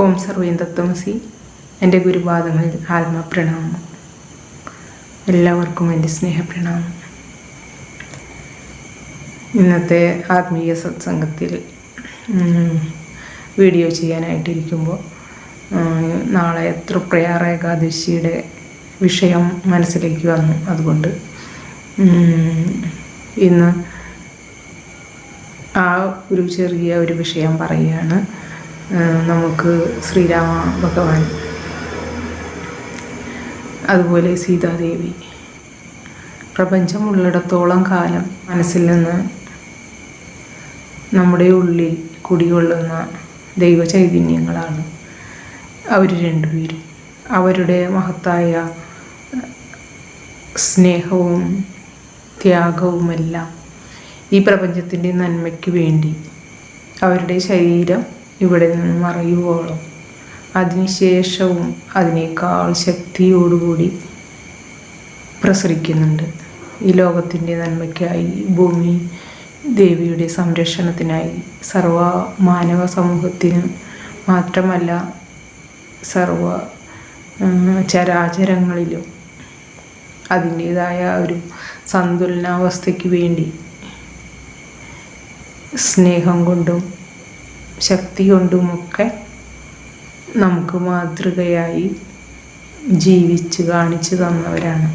ഓം സർവീം തത്വമസി എന്റെ ഗുരുപാദങ്ങളിൽ ആത്മപ്രണാമം എല്ലാവർക്കും എന്റെ സ്നേഹപ്രണാമം. ഇന്നത്തെ ആത്മീയ സത്സംഗത്തിൽ വീഡിയോ ചെയ്യാനായിട്ടിരിക്കുമ്പോൾ നാളെ തൃപ്രയാർ ഏകാദശിയുടെ വിഷയം മനസ്സിലേക്ക് വന്നു. അതുകൊണ്ട് ഇന്ന് ആ ഒരു ചെറിയ ഒരു വിഷയം പറയുകയാണ്. നമുക്ക് ശ്രീരാമ ഭഗവാൻ. അതുപോലെ സീതാദേവി. പ്രപഞ്ചം ഉള്ളിടത്തോളം കാലം മനസ്സിൽ നിന്ന് നമ്മുടെ ഉള്ളിൽ കുടികൊള്ളുന്ന ദൈവചൈതന്യങ്ങളാണ് അവർ രണ്ടുപേരും. അവരുടെ മഹത്തായ സ്നേഹവും ത്യാഗവുമെല്ലാം ഈ പ്രപഞ്ചത്തിന്റെ നന്മയ്ക്ക് വേണ്ടി അവരുടെ ശരീരം ഇവിടെ നിന്ന് മറയുവോളം അതിനുശേഷവും അതിനേക്കാൾ ശക്തിയോടുകൂടി പ്രസരിക്കുന്നുണ്ട്. ഈ ലോകത്തിന്റെ നന്മയ്ക്കായി ഭൂമി ദേവിയുടെ സംരക്ഷണത്തിനായി സർവ മാനവ സമൂഹത്തിന് മാത്രമല്ല സർവ ചരാചരങ്ങളിലും അതിന്റേതായ ഒരു സന്തുലനാവസ്ഥയ്ക്ക് വേണ്ടി സ്നേഹം കൊണ്ടും ശക്തി കൊണ്ടുമൊക്കെ നമുക്ക് മാതൃകയായി ജീവിച്ച് കാണിച്ചു തന്നവരാണ്.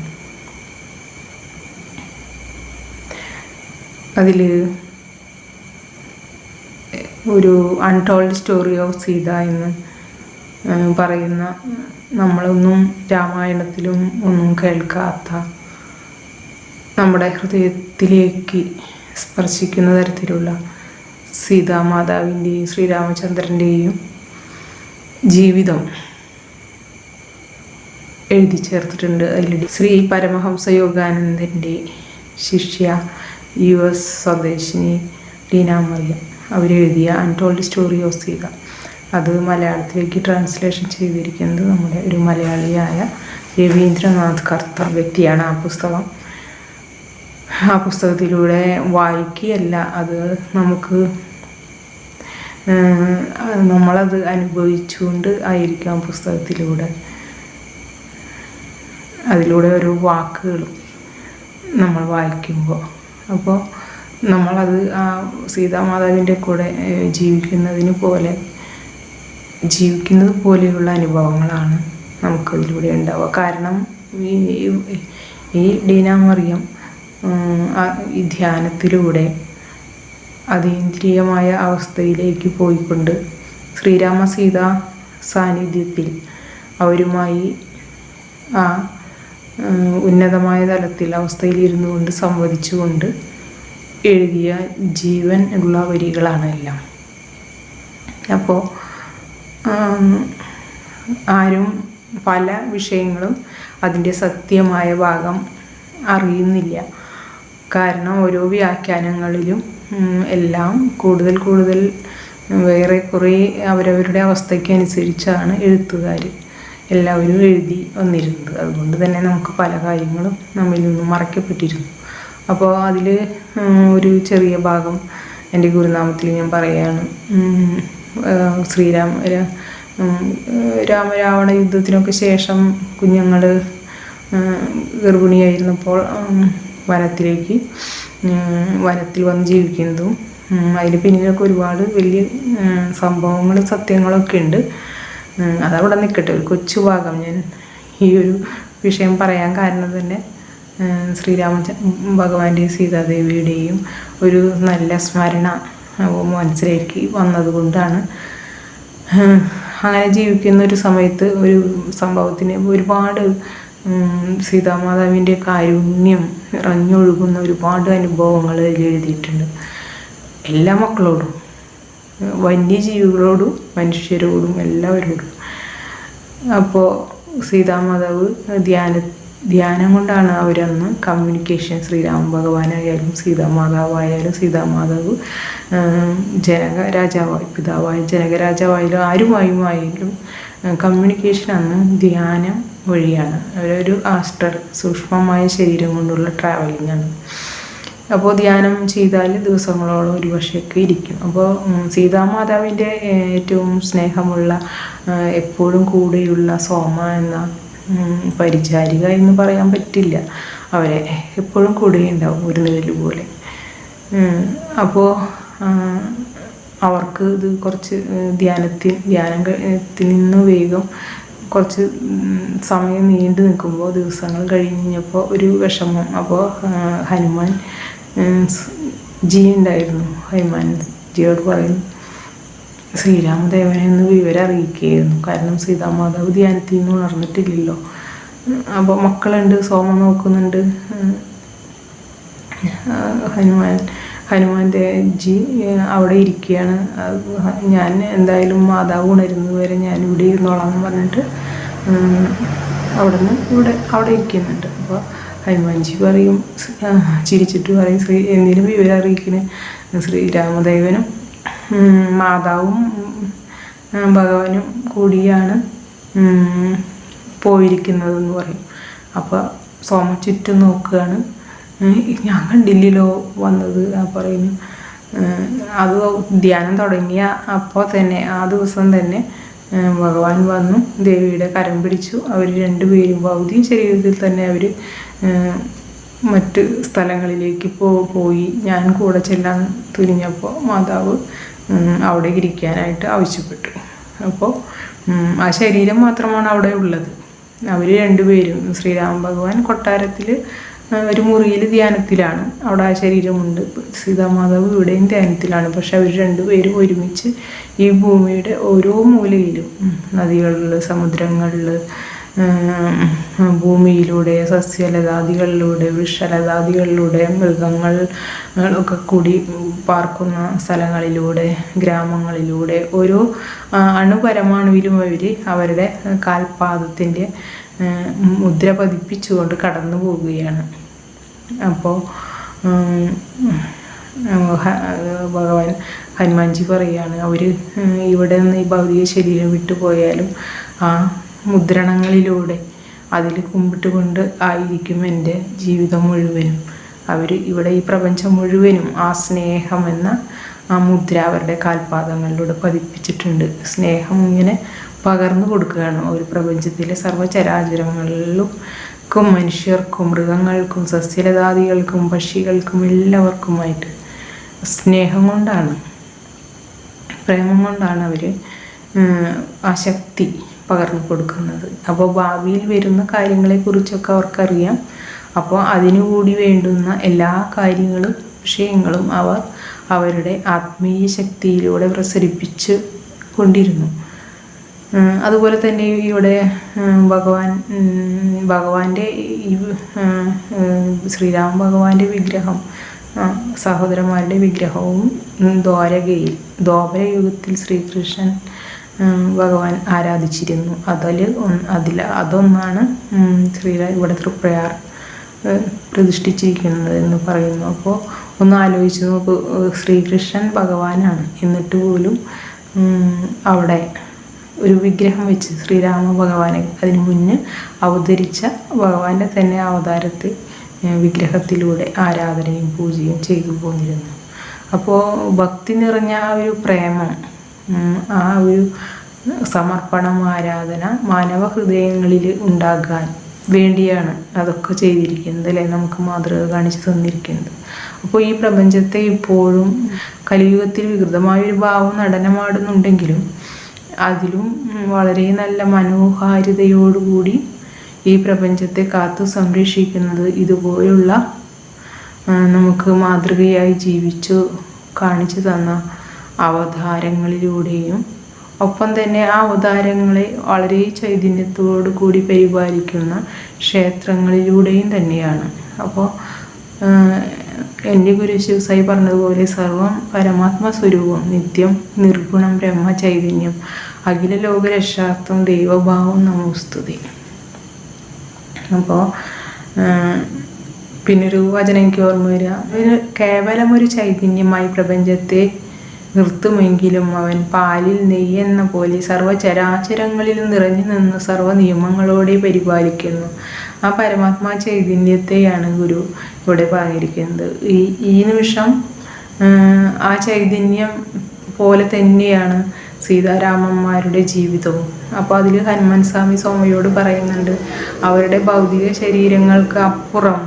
അതിൽ ഒരു അൺടോൾഡ് സ്റ്റോറി ഓഫ് സീത എന്ന് പറയുന്ന നമ്മളൊന്നും രാമായണത്തിലും ഒന്നും കേൾക്കാത്ത നമ്മുടെ ഹൃദയത്തിലേക്ക് സ്പർശിക്കുന്ന തരത്തിലുള്ള സീതാമാതാവിന്റെയും ശ്രീരാമചന്ദ്രന്റെയും ജീവിതം എഴുതി ചേർത്തിട്ടുണ്ട് അതിൽ ശ്രീ പരമഹംസ യോഗാനന്ദന്റെ ശിഷ്യ യു എസ് സ്വദേശിനി ലീന അവരെഴുതിയ അൺടോൾഡ് സ്റ്റോറി ഓഫ് സീത അത് മലയാളത്തിലേക്ക് ട്രാൻസ്ലേഷൻ ചെയ്തിരിക്കുന്നത് നമ്മുടെ ഒരു മലയാളിയായ രവീന്ദ്രനാഥ് കർത്ത വ്യക്തിയാണ് ആ പുസ്തകം. ആ പുസ്തകത്തിലൂടെ വായിക്കുകയല്ല. അത് നമുക്ക് നമ്മളത് അനുഭവിച്ചുകൊണ്ട് ആയിരിക്കാം പുസ്തകത്തിലൂടെ. അതിലൂടെ ഒരു വാക്കുകളും നമ്മൾ വായിക്കുമ്പോൾ. അപ്പോൾ നമ്മളത് ആ സീതാമാതാവിന്റെ കൂടെ ജീവിക്കുന്നതിന് പോലെ ജീവിക്കുന്നത് പോലെയുള്ള അനുഭവങ്ങളാണ് നമുക്കതിലൂടെ ഉണ്ടാവുക. കാരണം ഈ ഈ ഈ ധ്യാനത്തിലൂടെ അതീന്ദ്രിയമായ അവസ്ഥയിലേക്ക് പോയിക്കൊണ്ട് ശ്രീരാമ സീത സാന്നിധ്യത്തിൽ അവരുമായി ആ ഉന്നതമായ തലത്തിൽ അവസ്ഥയിലിരുന്നു കൊണ്ട് സംവദിച്ചുകൊണ്ട് എഴുതിയ ജീവൻ ഉള്ള വരികളാണ് എല്ലാം. അപ്പോൾ ആരും പല വിഷയങ്ങളും അതിന്റെ സത്യമായ ഭാഗം അറിയുന്നില്ല. കാരണം ഓരോ വ്യാഖ്യാനങ്ങളിലും എല്ലാം കൂടുതൽ കൂടുതൽ വേറെ കുറേ അവരവരുടെ അവസ്ഥയ്ക്ക് അനുസരിച്ചാണ് എഴുത്തുകാർ എല്ലാവരും എഴുതി വന്നിരുന്നത്. അതുകൊണ്ട് തന്നെ നമുക്ക് പല കാര്യങ്ങളും നമ്മിൽ നിന്നും മറയ്ക്കപ്പെട്ടിരുന്നു. അപ്പോൾ അതിൽ ഒരു ചെറിയ ഭാഗം എന്റെ ഗുരുനാമത്തിൽ ഞാൻ പറയുകയാണ്. ശ്രീരാമ രാമരാവണ യുദ്ധത്തിനൊക്കെ ശേഷം കുഞ്ഞുങ്ങൾ ഗർഭിണിയായിരുന്നപ്പോൾ വനത്തിലേക്ക് വനത്തിൽ വന്ന് ജീവിക്കുന്നതും അതിന് പിന്നിലൊക്കെ ഒരുപാട് വലിയ സംഭവങ്ങളും സത്യങ്ങളൊക്കെ ഉണ്ട്. അതവിടെ നിൽക്കട്ടെ ഒരു കൊച്ചു ഭാഗം ഞാൻ ഈ ഒരു വിഷയം പറയാൻ കാരണം തന്നെ ശ്രീരാമ ഭഗവാന്റെയും സീതാദേവിയുടെയും ഒരു നല്ല സ്മരണ മനസ്സിലേക്ക് വന്നതുകൊണ്ടാണ്. അങ്ങനെ ജീവിക്കുന്ന ഒരു സമയത്ത് ഒരു സംഭവത്തിന് ഒരുപാട് സീതാമാതാവിന്റെ കാരുണ്യം ഇറങ്ങിയൊഴുകുന്ന ഒരുപാട് അനുഭവങ്ങൾ അതിൽ എഴുതിയിട്ടുണ്ട്. എല്ലാ മക്കളോടും വന്യജീവികളോടും മനുഷ്യരോടും എല്ലാവരോടും. അപ്പോൾ സീതാമാതാവ് ധ്യാന ധ്യാനം കൊണ്ടാണ് അവരന്ന് കമ്മ്യൂണിക്കേഷൻ ശ്രീരാമ ഭഗവാനായാലും സീതാമാതാവായാലും സീതാമാതാവ് ജനക രാജാവായി പിതാവായ ജനകരാജാവായാലും ആരുമായുമായാലും കമ്മ്യൂണിക്കേഷൻ അന്ന് ധ്യാനം വഴിയാണ്. ഒരു ആസ്റ്റർ സൂക്ഷ്മമായ ശരീരം കൊണ്ടുള്ള ട്രാവലിംഗ് ആണ്. അപ്പോൾ ധ്യാനം ചെയ്താൽ ദിവസങ്ങളോളം ഒരു വർഷമൊക്കെ ഇരിക്കും. അപ്പോൾ സീതാമാതാവിന്റെ ഏറ്റവും സ്നേഹമുള്ള എപ്പോഴും കൂടെയുള്ള സോമ എന്ന പരിചാരിക എന്ന് പറയാൻ പറ്റില്ല. അവരെ എപ്പോഴും കൂടെ ഉണ്ടാവും ഒരു നിഴൽ പോലെ. അപ്പോൾ അവർക്ക് ഇത് കുറച്ച് ധ്യാനത്തിൽ ധ്യാനത്തിൽ നിന്ന് വേഗം കുറച്ച് സമയം നീണ്ടു നിൽക്കുമ്പോൾ ദിവസങ്ങൾ കഴിഞ്ഞപ്പോൾ ഒരു വിഷമം. അപ്പോൾ ഹനുമാൻ ജി ഉണ്ടായിരുന്നു ഹനുമാൻ ജിയോട് പറയുന്നു ശ്രീരാമദേവനെ ഒന്ന് വിവരം അറിയിക്കുകയായിരുന്നു. കാരണം സീതാമാതാവ് ധ്യാനത്തിൽ നിന്ന് ഉണർന്നിട്ടില്ലല്ലോ. അപ്പോൾ മക്കളുണ്ട് സോമ നോക്കുന്നുണ്ട്. ഹനുമാൻ ഹനുമാന്റെ ജി അവിടെ ഇരിക്കുകയാണ്. ഞാൻ എന്തായാലും മാതാവ് ഉണരുന്നത് വരെ ഞാൻ ഇവിടെ ഇരുന്നോളാം എന്ന് പറഞ്ഞിട്ട് അവിടെ നിന്ന് ഇവിടെ അവിടെ ഇരിക്കുന്നുണ്ട്. അപ്പോൾ ഹനുമാൻജി പറയും ചിരിച്ചിട്ട് പറയും ശ്രീ എന്തിനും വിവരം അറിയിക്കുന്നത് ശ്രീരാമദേവനും മാതാവും ഭഗവാനും കൂടിയാണ് പോയിരിക്കുന്നതെന്ന് പറയും. അപ്പോൾ സോമ ചുറ്റും നോക്കുകയാണ്. ഞാൻ കണ്ടില്ലല്ലോ വന്നത്. പറയുന്നു അത് ധ്യാനം തുടങ്ങിയ അപ്പോൾ തന്നെ ആ ദിവസം തന്നെ ഭഗവാൻ വന്നു ദേവിയുടെ കരം പിടിച്ചു. അവർ രണ്ടുപേരും ഭൗതിക ശരീരത്തിൽ തന്നെ അവർ മറ്റ് സ്ഥലങ്ങളിലേക്ക് പോ പോയി. ഞാൻ കൂടെ ചെല്ലാൻ തുനിഞ്ഞപ്പോൾ മാതാവ് അവിടെ ഇരിക്കാനായിട്ട് ആവശ്യപ്പെട്ടു. അപ്പോൾ ആ ശരീരം മാത്രമാണ് അവിടെ ഉള്ളത്. അവർ രണ്ടുപേരും ശ്രീരാമ ഭഗവാൻ കൊട്ടാരത്തിൽ ഒരു മുറിയിൽ ധ്യാനത്തിലാണ്. അവിടെ ആ ശരീരമുണ്ട്. സീതാമാതാവ് ഇവിടെയും ധ്യാനത്തിലാണ്. പക്ഷെ അവർ രണ്ടുപേരും ഒരുമിച്ച് ഈ ഭൂമിയുടെ ഓരോ മൂലയിലും നദികളിൽ സമുദ്രങ്ങളിൽ ഭൂമിയിലൂടെ സസ്യലതാദികളിലൂടെ വൃക്ഷലതാദികളിലൂടെ മൃഗങ്ങൾ ഒക്കെ കൂടി പാർക്കുന്ന സ്ഥലങ്ങളിലൂടെ ഗ്രാമങ്ങളിലൂടെ ഓരോ അണുപരമാണുവിലും അവർ അവരുടെ കാൽപാദത്തിന്റെ മുദ്ര പതിപ്പിച്ചുകൊണ്ട് കടന്നു പോവുകയാണ് അപ്പോൾ ഭഗവാൻ ഹനുമാൻജി പറയുകയാണ് അവർ ഇവിടെ നിന്ന് ഈ ഭൗതിക ശരീരം വിട്ടുപോയാലും ആ മുദ്രണങ്ങളിലൂടെ അതിൽ കുമ്പിട്ട് കൊണ്ട് ആയിരിക്കും എന്റെ ജീവിതം മുഴുവനും. അവർ ഇവിടെ ഈ പ്രപഞ്ചം മുഴുവനും ആ സ്നേഹം എന്ന ആ മുദ്ര അവരുടെ കാൽപാദങ്ങളിലൂടെ പതിപ്പിച്ചിട്ടുണ്ട്. സ്നേഹം ഇങ്ങനെ പകർന്നു കൊടുക്കുകയാണ് ഒരു പ്രപഞ്ചത്തിലെ സർവചരാചരങ്ങളിലും ക്കും മനുഷ്യർക്കും മൃഗങ്ങൾക്കും സസ്യലതാദികൾക്കും പക്ഷികൾക്കും എല്ലാവർക്കുമായിട്ട് സ്നേഹം കൊണ്ടാണ്. പ്രേമം കൊണ്ടാണ് അവർ ആ ശക്തി പകർന്നു കൊടുക്കുന്നത്. അപ്പോൾ ഭാവിയിൽ വരുന്ന കാര്യങ്ങളെക്കുറിച്ചൊക്കെ അവർക്കറിയാം. അപ്പോൾ അതിനുകൂടി വേണ്ടുന്ന എല്ലാ കാര്യങ്ങളും വിഷയങ്ങളും അവർ അവരുടെ ആത്മീയ ശക്തിയിലൂടെ പ്രസരിപ്പിച്ച് കൊണ്ടിരുന്നു. അതുപോലെ തന്നെ ഇവിടെ ഭഗവാൻ ഭഗവാന്റെ ഈ ശ്രീരാമ ഭഗവാന്റെ വിഗ്രഹം സഹോദരന്മാരുടെ വിഗ്രഹവും ദ്വാരകയിൽ ദ്വാപരയുഗത്തിൽ ശ്രീകൃഷ്ണൻ ഭഗവാൻ ആരാധിച്ചിരുന്നു. അതിൽ അതിൽ അതൊന്നാണ് ശ്രീരാ ഇവിടെ തൃപ്രയാർ പ്രതിഷ്ഠിച്ചിരിക്കുന്നത് എന്ന് പറയുന്നു. അപ്പോൾ ഒന്ന് ആലോചിച്ച് നോക്കൂ ശ്രീകൃഷ്ണൻ ഭഗവാനാണ്. എന്നിട്ട് പോലും അവിടെ ഒരു വിഗ്രഹം വെച്ച് ശ്രീരാമ ഭഗവാനെ അതിന് മുന്നേ അവതരിച്ച ഭഗവാന്റെ തന്നെ അവതാരത്തിൽ വിഗ്രഹത്തിലൂടെ ആരാധനയും പൂജയും ചെയ്തു പോന്നിരുന്നു. അപ്പോൾ ഭക്തി നിറഞ്ഞ ആ ഒരു പ്രേമം ആ ഒരു സമർപ്പണം ആരാധന മാനവ ഹൃദയങ്ങളിൽ ഉണ്ടാകാൻ വേണ്ടിയാണ് അതൊക്കെ ചെയ്തിരിക്കുന്നത് അല്ലെ? നമുക്ക് മാതൃക കാണിച്ചു തന്നിരിക്കുന്നത്. അപ്പോൾ ഈ പ്രപഞ്ചത്തെ ഇപ്പോഴും കലിയുഗത്തിൽ വികൃതമായൊരു ഭാവം നടനമാടുന്നുണ്ടെങ്കിലും അതിലും വളരെ നല്ല മനോഹാരിതയോടുകൂടി ഈ പ്രപഞ്ചത്തെ കാത്തു സംരക്ഷിക്കുന്നത് ഇതുപോലുള്ള നമുക്ക് മാതൃകയായി ജീവിച്ചു കാണിച്ചു തന്ന അവതാരങ്ങളിലൂടെയും ഒപ്പം തന്നെ ആ അവതാരങ്ങളെ വളരെ ചൈതന്യത്തോടു കൂടി പരിപാലിക്കുന്ന ക്ഷേത്രങ്ങളിലൂടെയും തന്നെയാണ്. അപ്പോൾ എന്റെ ഗുരു ശിവസായി പറഞ്ഞതുപോലെ സർവം പരമാത്മ സ്വരൂപം നിത്യം നിർഗുണം ബ്രഹ്മ ചൈതന്യം അഖില ലോക രക്ഷാർത്ഥം ദൈവഭാവം നമോസ്തുതി അപ്പോൾ പിന്നൊരു വചനം എനിക്ക് ഓർമ്മ വരിക. കേവലം ഒരു ചൈതന്യമായി പ്രപഞ്ചത്തെ നിർത്തുമെങ്കിലും അവൻ പാലിൽ നെയ്യെന്ന പോലെ സർവചരാചരങ്ങളിൽ നിറഞ്ഞു നിന്ന് സർവ നിയമങ്ങളോടെ പരിപാലിക്കുന്നു. ആ പരമാത്മാ ചൈതന്യത്തെയാണ് ഗുരു ഇവിടെ പറഞ്ഞിരിക്കുന്നത്. ഈ ഈ നിമിഷം ആ ചൈതന്യം പോലെ തന്നെയാണ് സീതാരാമന്മാരുടെ ജീവിതവും. അപ്പോൾ അതിൽ ഹനുമാൻ സ്വാമി സോമയോട് പറയുന്നുണ്ട് അവരുടെ ഭൗതിക ശരീരങ്ങൾക്ക് അപ്പുറം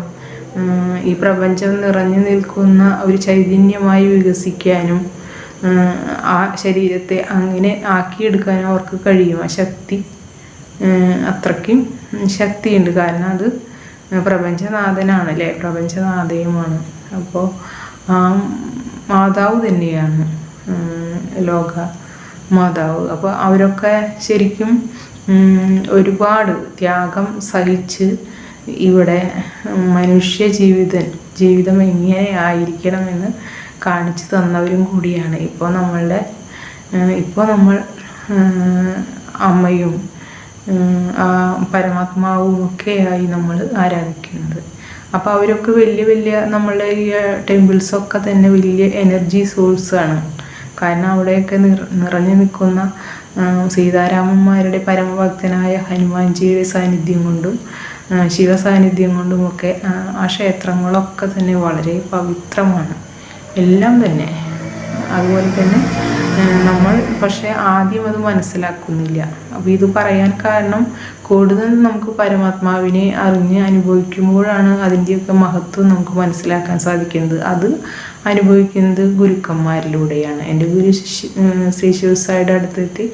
ഈ പ്രപഞ്ചം നിറഞ്ഞു നിൽക്കുന്ന ഒരു ചൈതന്യമായി വികസിക്കാനും ആ ശരീരത്തെ അങ്ങനെ ആക്കിയെടുക്കാനും അവർക്ക് കഴിയും. ആ ശക്തി അത്രയ്ക്കും ശക്തിയുണ്ട്. കാരണം അത് പ്രപഞ്ചനാഥനാണ് അല്ലേ പ്രപഞ്ചനാഥയുമാണ്. അപ്പോൾ ആ മാതാവ് തന്നെയാണ് ലോക മാതാവ്. അപ്പോൾ അവരൊക്കെ ശരിക്കും ഒരുപാട് ത്യാഗം സഹിച്ച് ഇവിടെ മനുഷ്യ ജീവിതം ജീവിതം എങ്ങനെ ആയിരിക്കണമെന്ന് കാണിച്ചു തന്നവരും കൂടിയാണ്. ഇപ്പോൾ നമ്മളുടെ ഇപ്പോൾ നമ്മൾ അമ്മയും പരമാത്മാവും ഒക്കെയായി നമ്മൾ ആരാധിക്കുന്നത്. അപ്പോൾ അവരൊക്കെ വലിയ വലിയ നമ്മളുടെ ഈ ടെമ്പിൾസൊക്കെ തന്നെ വലിയ എനർജി സോഴ്സാണ് കാരണം അവിടെയൊക്കെ നിറഞ്ഞു നിൽക്കുന്ന സീതാരാമന്മാരുടെ പരമഭക്തനായ ഹനുമാൻജിയുടെ സാന്നിധ്യം കൊണ്ടും ശിവ സാന്നിധ്യം കൊണ്ടുമൊക്കെ ആ ക്ഷേത്രങ്ങളൊക്കെ തന്നെ വളരെ പവിത്രമാണ്. എല്ലാം തന്നെ. അതുപോലെ തന്നെ നമ്മൾ പക്ഷേ ആദ്യം അത് മനസ്സിലാക്കുന്നില്ല. അപ്പോൾ ഇത് പറയാൻ കാരണം കൂടുതൽ നമുക്ക് പരമാത്മാവിനെ അറിഞ്ഞ് അനുഭവിക്കുമ്പോഴാണ് അതിന്റെയൊക്കെ മഹത്വം നമുക്ക് മനസ്സിലാക്കാൻ സാധിക്കുന്നത്. അത് അനുഭവിക്കുന്നത് ഗുരുക്കന്മാരിലൂടെയാണ്. എന്റെ ഗുരു ശ്രീ ശിവസായുടെ അടുത്തെത്തി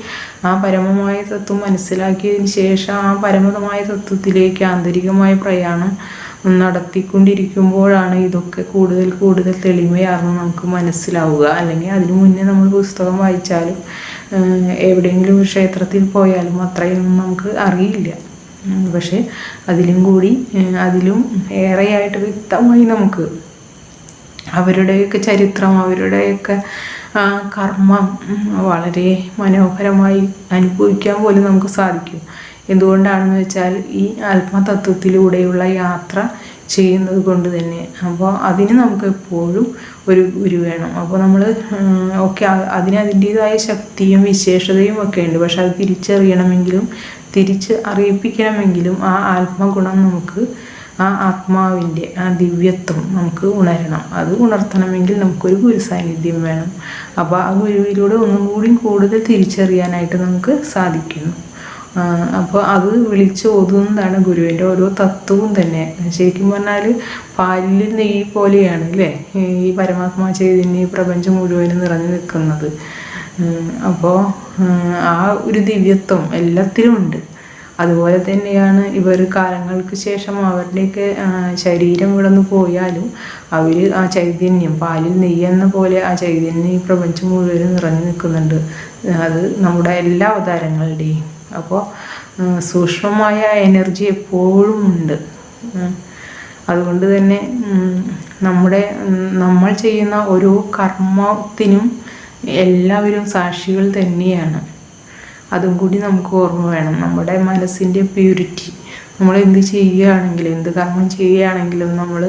ആ പരമമായ തത്വം മനസ്സിലാക്കിയതിന് ശേഷം ആ പരമതമായ തത്വത്തിലേക്ക് ആന്തരികമായ പ്രയാണം നടത്തിക്കൊണ്ടിരിക്കുമ്പോഴാണ് ഇതൊക്കെ കൂടുതൽ കൂടുതൽ തെളിമയാർന്ന് നമുക്ക് മനസ്സിലാവുക. അല്ലെങ്കിൽ അതിനു മുന്നേ നമ്മൾ പുസ്തകം വായിച്ചാലും എവിടെയെങ്കിലും ക്ഷേത്രത്തിൽ പോയാലും അത്രയൊന്നും നമുക്ക് അറിയില്ല. പക്ഷേ അതിലും കൂടി അതിലും ഏറെയായിട്ട് വ്യക്തമായി നമുക്ക് അവരുടെയൊക്കെ ചരിത്രം അവരുടെയൊക്കെ കർമ്മം വളരെ മനോഹരമായി അനുഭവിക്കാൻ പോലും നമുക്ക് സാധിക്കും. എന്തുകൊണ്ടാണെന്ന് വെച്ചാൽ ഈ ആത്മതത്വത്തിലൂടെയുള്ള യാത്ര ചെയ്യുന്നത് കൊണ്ട് തന്നെ. അപ്പോൾ അതിന് നമുക്ക് എപ്പോഴും ഒരു ഗുരു വേണം. അപ്പോൾ നമ്മൾ ഒക്കെ അതിന് അതിന്റേതായ ശക്തിയും വിശേഷതയും ഒക്കെ ഉണ്ട്. പക്ഷെ അത് തിരിച്ചറിയണമെങ്കിലും തിരിച്ച് അറിയിപ്പിക്കണമെങ്കിലും ആ ആത്മഗുണം നമുക്ക് ആ ആത്മാവിന്റെ ആ ദിവ്യത്വം നമുക്ക് ഉണരണം. അത് ഉണർത്തണമെങ്കിൽ നമുക്കൊരു ഗുരു സാന്നിധ്യം വേണം. അപ്പോൾ ആ ഗുരുവിലൂടെ ഒന്നും കൂടി കൂടുതൽ തിരിച്ചറിയാനായിട്ട് നമുക്ക് സാധിക്കുന്നു. അപ്പോൾ അത് വിളിച്ച് ഓതുന്നതാണ് ഗുരുവിന്റെ ഓരോ തത്വവും തന്നെ. ശരിക്കും പറഞ്ഞാൽ പാലിൽ നെയ്യ് പോലെയാണ് അല്ലേ? ഈ പരമാത്മാ ചൈതന്യ പ്രപഞ്ചം മുഴുവനും നിറഞ്ഞു നിൽക്കുന്നത്. അപ്പോൾ ആ ഒരു ദിവ്യത്വം എല്ലാത്തിലും ഉണ്ട്. അതുപോലെ തന്നെയാണ് ഇവർ കാലങ്ങൾക്ക് ശേഷം അവരുടെയൊക്കെ ശരീരം ഇവിടെ പോയാലും അവർ ആ ചൈതന്യം പാലിൽ നെയ്യെന്ന പോലെ ആ ചൈതന്യം ഈ പ്രപഞ്ചം മുഴുവനും നിറഞ്ഞു നിൽക്കുന്നുണ്ട്. അത് നമ്മുടെ എല്ലാ അവതാരങ്ങളുടെയും അപ്പോൾ സൂക്ഷ്മമായ എനർജി എപ്പോഴും ഉണ്ട്. അതുകൊണ്ട് തന്നെ നമ്മുടെ നമ്മൾ ചെയ്യുന്ന ഓരോ കർമ്മത്തിനും എല്ലാവരും സാക്ഷികൾ തന്നെയാണ്. അതും കൂടി നമുക്ക് ഓർമ്മ വേണം. നമ്മുടെ മനസ്സിന്റെ പ്യൂരിറ്റി നമ്മൾ എന്ത് ചെയ്യുകയാണെങ്കിലും എന്ത് കർമ്മം ചെയ്യുകയാണെങ്കിലും നമ്മൾ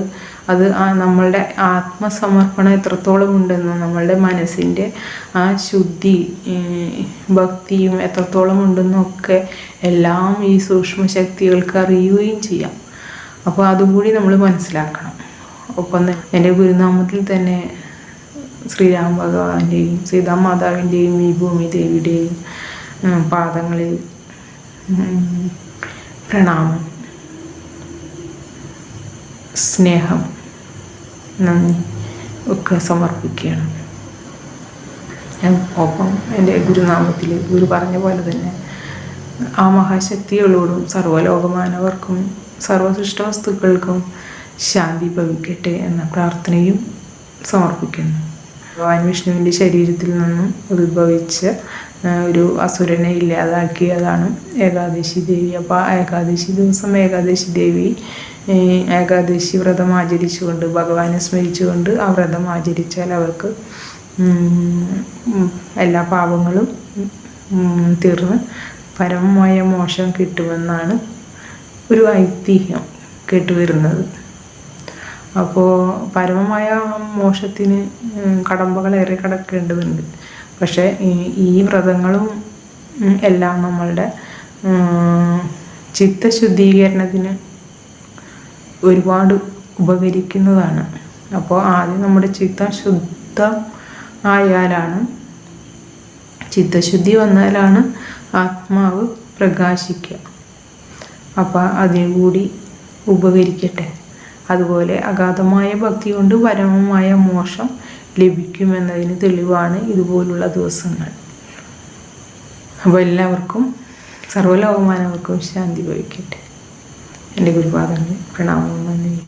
അത് ആ നമ്മളുടെ ആത്മസമർപ്പണം എത്രത്തോളം ഉണ്ടെന്നും നമ്മളുടെ മനസ്സിന്റെ ആ ശുദ്ധി ഭക്തിയും എത്രത്തോളം ഉണ്ടെന്നൊക്കെ എല്ലാം ഈ സൂക്ഷ്മ ശക്തികൾക്ക് അറിയുകയും ചെയ്യാം. അപ്പോൾ അതും കൂടി നമ്മൾ മനസ്സിലാക്കണം. ഒപ്പം എന്റെ ഗുരുനാമത്തിൽ തന്നെ ശ്രീരാം ഭഗവാന്റെയും സീതാമാതാവിന്റെയും ഈ ഭൂമി ദേവിയുടെയും പാദങ്ങളിൽ പ്രണാമം സ്നേഹം. നന്ദി. ഒക്കെ സമർപ്പിക്കുകയാണ്. ഒപ്പം എന്റെ ഗുരുനാമത്തിൽ ഗുരു പറഞ്ഞ പോലെ തന്നെ ആ മഹാശക്തികളോടും സർവലോകമാനവർക്കും സർവസൃഷ്ട വസ്തുക്കൾക്കും ശാന്തി ഭവിക്കട്ടെ എന്ന പ്രാർത്ഥനയും സമർപ്പിക്കുന്നു. ഭഗവാൻ വിഷ്ണുവിന്റെ ശരീരത്തിൽ നിന്നും ഉത്ഭവിച്ച ഒരു അസുരനെ ഇല്ലാതാക്കിയതാണ് ഏകാദശി ദേവി. അപ്പോൾ ആ ഏകാദശി ദിവസം ഏകാദശി ദേവി ഏകാദശി വ്രതം ആചരിച്ചുകൊണ്ട് ഭഗവാനെ സ്മരിച്ചുകൊണ്ട് ആ വ്രതം ആചരിച്ചാൽ അവർക്ക് എല്ലാ പാപങ്ങളും തീർന്ന് പരമമായ മോശം കിട്ടുമെന്നാണ് ഒരു ഐതിഹ്യം കേട്ടുവരുന്നത്. അപ്പോൾ പരമമായ മോശത്തിന് കടമ്പകൾ ഏറെ കടക്കേണ്ടതുണ്ട്. പക്ഷേ ഈ വ്രതങ്ങളും എല്ലാം നമ്മളുടെ ചിത്തശുദ്ധീകരണത്തിന് ഒരുപാട് ഉപകരിക്കുന്നതാണ്. അപ്പോൾ ആദ്യം നമ്മുടെ ചിത്തം ശുദ്ധം ആയാലാണ് ചിത്തശുദ്ധി വന്നാലാണ് ആത്മാവ് പ്രകാശിക്കുക. അപ്പോൾ അതിനു കൂടി ഉപകരിക്കട്ടെ. അതുപോലെ അഗാധമായ ഭക്തി കൊണ്ട് പരമമായ മോശം ലഭിക്കുമെന്നതിന് തെളിവാണ് ഇതുപോലുള്ള ദിവസങ്ങൾ. അപ്പോൾ എല്ലാവർക്കും സർവലോകമാനവർക്കും ശാന്തി ഭവിക്കട്ടെ. എന്റെ ഗുരുപാദങ്ങൾ പ്രണാമം നന്ദി.